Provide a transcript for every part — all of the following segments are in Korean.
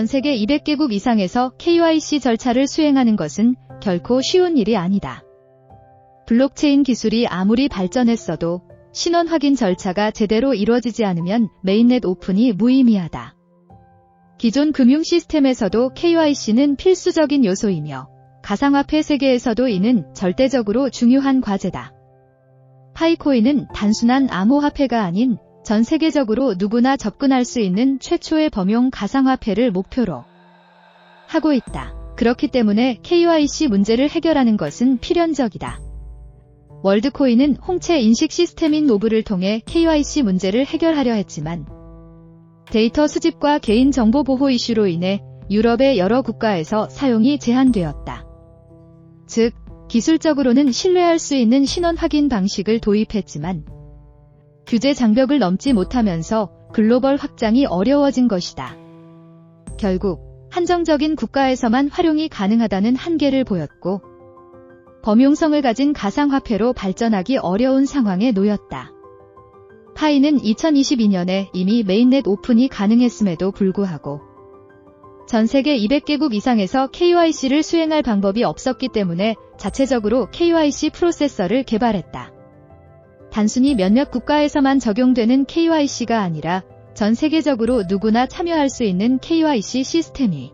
전 세계 200개국 이상에서 KYC 절차를 수행하는 것은 결코 쉬운 일이 아니다. 블록체인 기술이 아무리 발전했어도 신원 확인 절차가 제대로 이루어지지 않으면 메인넷 오픈이 무의미하다. 기존 금융 시스템에서도 KYC는 필수적인 요소이며 가상화폐 세계에서도 이는 절대적으로 중요한 과제다. 파이코인은 단순한 암호화폐가 아닌 전 세계적으로 누구나 접근할 수 있는 최초의 범용 가상화폐를 목표로 하고 있다. 그렇기 때문에 KYC 문제를 해결하는 것은 필연적이다. 월드코인은 홍채 인식 시스템인 노브를 통해 KYC 문제를 해결하려 했지만 데이터 수집과 개인 정보 보호 이슈로 인해 유럽의 여러 국가에서 사용이 제한되었다. 즉, 기술적으로는 신뢰할 수 있는 신원 확인 방식을 도입했지만 규제 장벽을 넘지 못하면서 글로벌 확장이 어려워진 것이다. 결국 한정적인 국가에서만 활용이 가능하다는 한계를 보였고 범용성을 가진 가상화폐로 발전하기 어려운 상황에 놓였다. 파이는 2022년에 이미 메인넷 오픈이 가능했음에도 불구하고 전 세계 200개국 이상에서 KYC를 수행할 방법이 없었기 때문에 자체적으로 KYC 프로세서를 개발했다. 단순히 몇몇 국가에서만 적용되는 KYC가 아니라 전 세계적으로 누구나 참여할 수 있는 KYC 시스템이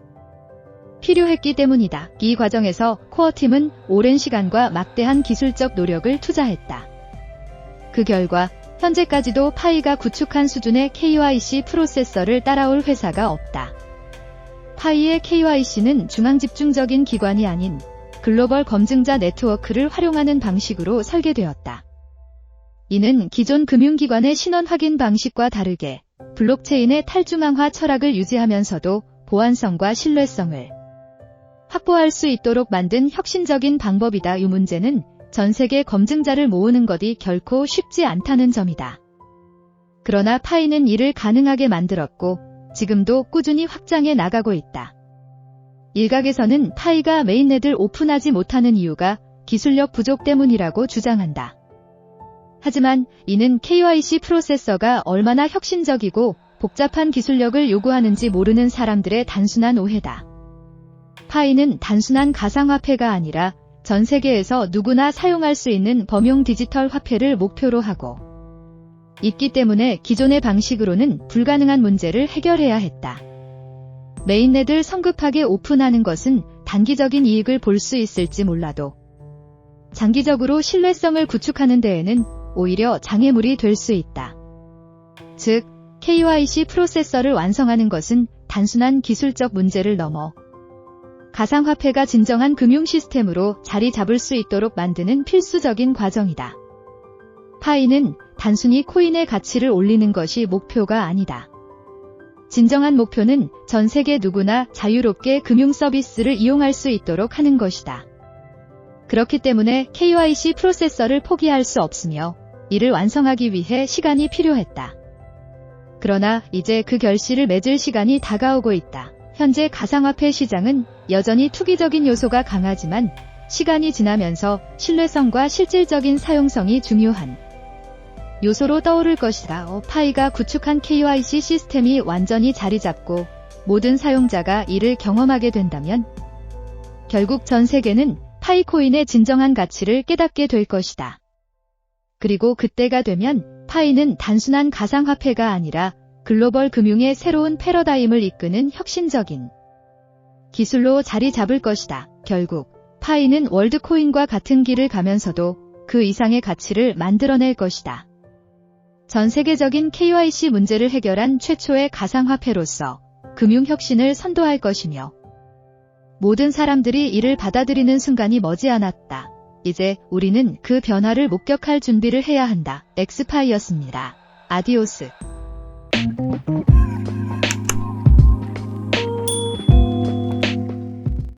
필요했기 때문이다. 이 과정에서 코어팀은 오랜 시간과 막대한 기술적 노력을 투자했다. 그 결과 현재까지도 파이가 구축한 수준의 KYC 프로세서를 따라올 회사가 없다. 파이의 KYC는 중앙집중적인 기관이 아닌 글로벌 검증자 네트워크를 활용하는 방식으로 설계되었다. 이는 기존 금융기관의 신원 확인 방식과 다르게 블록체인의 탈중앙화 철학을 유지하면서도 보안성과 신뢰성을 확보할 수 있도록 만든 혁신적인 방법이다. 이 문제는 전 세계 검증자를 모으는 것이 결코 쉽지 않다는 점이다. 그러나 파이는 이를 가능하게 만들었고 지금도 꾸준히 확장해 나가고 있다. 일각에서는 파이가 메인넷을 오픈하지 못하는 이유가 기술력 부족 때문이라고 주장한다. 하지만 이는 KYC 프로세서가 얼마나 혁신적이고 복잡한 기술력을 요구하는지 모르는 사람들의 단순한 오해다. 파이는 단순한 가상화폐가 아니라 전 세계에서 누구나 사용할 수 있는 범용 디지털 화폐를 목표로 하고 있기 때문에 기존의 방식으로는 불가능한 문제를 해결해야 했다. 메인넷을 성급하게 오픈하는 것은 단기적인 이익을 볼 수 있을지 몰라도 장기적으로 신뢰성을 구축하는 데에는 오히려 장애물이 될 수 있다. 즉, KYC 프로세서를 완성하는 것은 단순한 기술적 문제를 넘어 가상화폐가 진정한 금융 시스템으로 자리 잡을 수 있도록 만드는 필수적인 과정이다. 파이는 단순히 코인의 가치를 올리는 것이 목표가 아니다. 진정한 목표는 전 세계 누구나 자유롭게 금융 서비스를 이용할 수 있도록 하는 것이다. 그렇기 때문에 KYC 프로세서를 포기할 수 없으며 이를 완성하기 위해 시간이 필요했다. 그러나 이제 그 결실을 맺을 시간이 다가오고 있다. 현재 가상화폐 시장은 여전히 투기적인 요소가 강하지만 시간이 지나면서 신뢰성과 실질적인 사용성이 중요한 요소로 떠오를 것이다. 어, 파이가 구축한 KYC 시스템이 완전히 자리 잡고 모든 사용자가 이를 경험하게 된다면 결국 전 세계는 파이코인의 진정한 가치를 깨닫게 될 것이다. 그리고 그때가 되면 파이는 단순한 가상화폐가 아니라 글로벌 금융의 새로운 패러다임을 이끄는 혁신적인 기술로 자리 잡을 것이다. 결국 파이는 월드코인과 같은 길을 가면서도 그 이상의 가치를 만들어낼 것이다. 전 세계적인 KYC 문제를 해결한 최초의 가상화폐로서 금융혁신을 선도할 것이며 모든 사람들이 이를 받아들이는 순간이 머지않았다. 이제 우리는 그 변화를 목격할 준비를 해야 한다. 엑스파이였습니다. 아디오스.